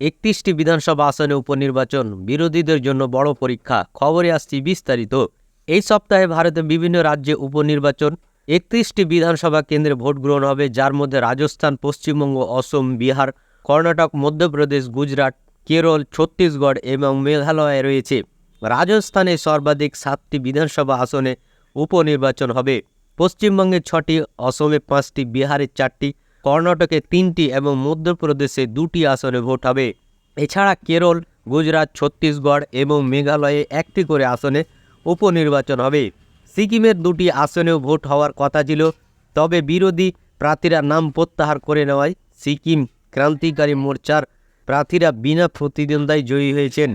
একত্রিশটি বিধানসভা আসনে উপনির্বাচন বিরোধীদের জন্য বড় পরীক্ষা, খবরে আসছি বিস্তারিত। এই সপ্তাহে ভারতে বিভিন্ন রাজ্যে উপনির্বাচন, একত্রিশটি বিধানসভা কেন্দ্রে ভোট গ্রহণ হবে, যার মধ্যে রাজস্থান, পশ্চিমবঙ্গ, অসম, বিহার, কর্ণাটক, মধ্যপ্রদেশ, গুজরাট, কেরল, ছত্তিশগড় এবং মেঘালয় রয়েছে। রাজস্থানে সর্বাধিক সাতটি বিধানসভা আসনে উপনির্বাচন হবে। পশ্চিমবঙ্গে ছটি, অসমে পাঁচটি, বিহারে চারটি কর্ণাটকে তিনটি এবং মধ্যপ্রদেশে দুটি আসনে ভোট হবে। এছাড়া কেরল, গুজরাট, ছত্তিশগড় এবং মেঘালয়ে একটি করে আসনে উপনির্বাচন হবে। সিকিমের দুটি আসনেও ভোট হওয়ার কথা ছিল, তবে বিরোধী প্রার্থীরা নাম প্রত্যাহার করে নেওয়ায় সিকিম ক্রান্তিকারী মোর্চার প্রার্থীরা বিনা প্রতিদ্বন্দ্বায় জয়ী হয়েছেন।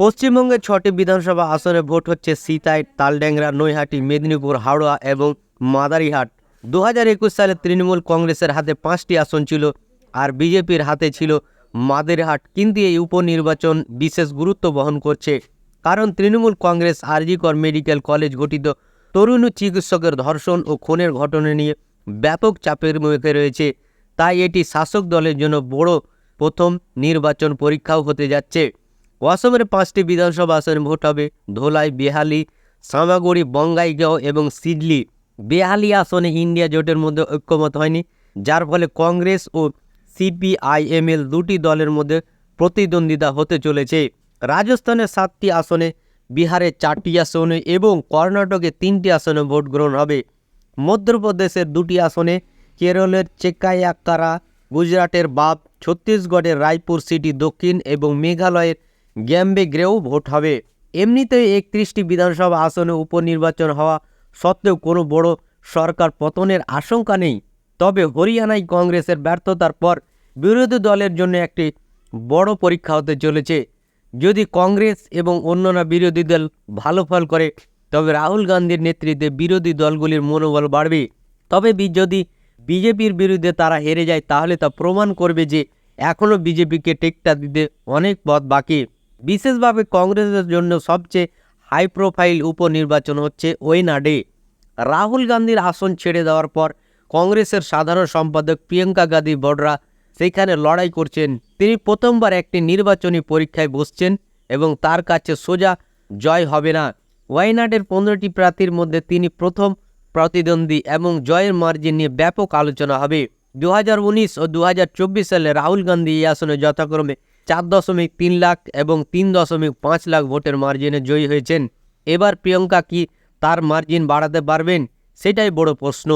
পশ্চিমবঙ্গের ছটি বিধানসভা আসনে ভোট হচ্ছে সিতাই তালড্যাংরা নৈহাটি, মেদিনীপুর, হাওড়া এবং মাদারিহাট। দু হাজার একুশ সালে তৃণমূল কংগ্রেসের হাতে পাঁচটি আসন ছিল আর বিজেপির হাতে ছিল মাদেরহাট। কিন্তু এই উপনির্বাচন বিশেষ গুরুত্ব বহন করছে। কারণ তৃণমূল কংগ্রেস, আরজিকর মেডিকেল কলেজ গঠিত তরুণ চিকিৎসকের ধর্ষণ ও খুনের ঘটনা নিয়ে ব্যাপক চাপের মুখে রয়েছে। তাই এটি শাসক দলের জন্য বড় প্রথম নির্বাচন পরীক্ষাও হতে যাচ্ছে। অসমের পাঁচটি বিধানসভা আসনে ভোট হবে ধোলাই, বেহালি, সামাগুড়ি, বঙ্গাইগাঁও এবং সিডলি। বেহালি আসনে ইন্ডিয়া জোটের মধ্যে ঐক্যমত হয়নি, যার ফলে কংগ্রেস ও সিপিআইএমএল দুটি দলের মধ্যে প্রতিদ্বন্দ্বিতা হতে চলেছে। রাজস্থানের সাতটি আসনে, বিহারে চারটি আসনে এবং কর্ণাটকে তিনটি আসনে ভোট গ্রহণ হবে। মধ্যপ্রদেশের দুটি আসনে, কেরলের চেকাইয়াক্কারা গুজরাটের বাপ, ছত্তিশগড়ের রায়পুর সিটি দক্ষিণ এবং মেঘালয়ের গ্যাম্বে গ্রেও ভোট হবে। এমনিতেই একত্রিশটি বিধানসভা আসনে উপনির্বাচন হওয়া সত্ত্বেও কোনো বড় সরকার পতনের আশঙ্কা নেই। তবে হরিয়ানায় কংগ্রেসের ব্যর্থতার পর বিরোধী দলের জন্য একটি বড় পরীক্ষা হতে চলেছে। যদি কংগ্রেস এবং অন্যান্য বিরোধী দল ভালো ফল করে, তবে রাহুল গান্ধীর নেতৃত্বে বিরোধী দলগুলির মনোবল বাড়বে। তবে যদি বিজেপির বিরুদ্ধে তারা হেরে যায়, তাহলে তা প্রমাণ করবে যে এখনও বিজেপিকে টেকটা দিতে অনেক পথ বাকি। বিশেষভাবে কংগ্রেসের জন্য সবচেয়ে হাই প্রোফাইল উপনির্বাচন হচ্ছে ওয়েনাডে রাহুল গান্ধীর আসন ছেড়ে দেওয়ার পর কংগ্রেসের সাধারণ সম্পাদক প্রিয়াঙ্কা গান্ধী বড়রা সেখানে লড়াই করছেন। তিনি প্রথমবার একটি নির্বাচনী পরীক্ষায় বসছেন এবং তার কাছে সোজা জয় হবে না। ওয়াইনাডের পনেরোটি প্রার্থীর মধ্যে তিনি প্রথম প্রতিদ্বন্দ্বী এবং জয়ের মার্জিন নিয়ে ব্যাপক আলোচনা হবে। দু হাজার উনিশ ও দু হাজার চব্বিশ সালে রাহুল গান্ধী এই আসনে যথাক্রমে চার দশমিক তিন লাখ এবং তিন দশমিক পাঁচ লাখ ভোটের মার্জিনে জয়ী হয়েছেন। এবার প্রিয়ঙ্কা কি তার মার্জিন বাড়াতে পারবেন? সেটাই বড় প্রশ্ন।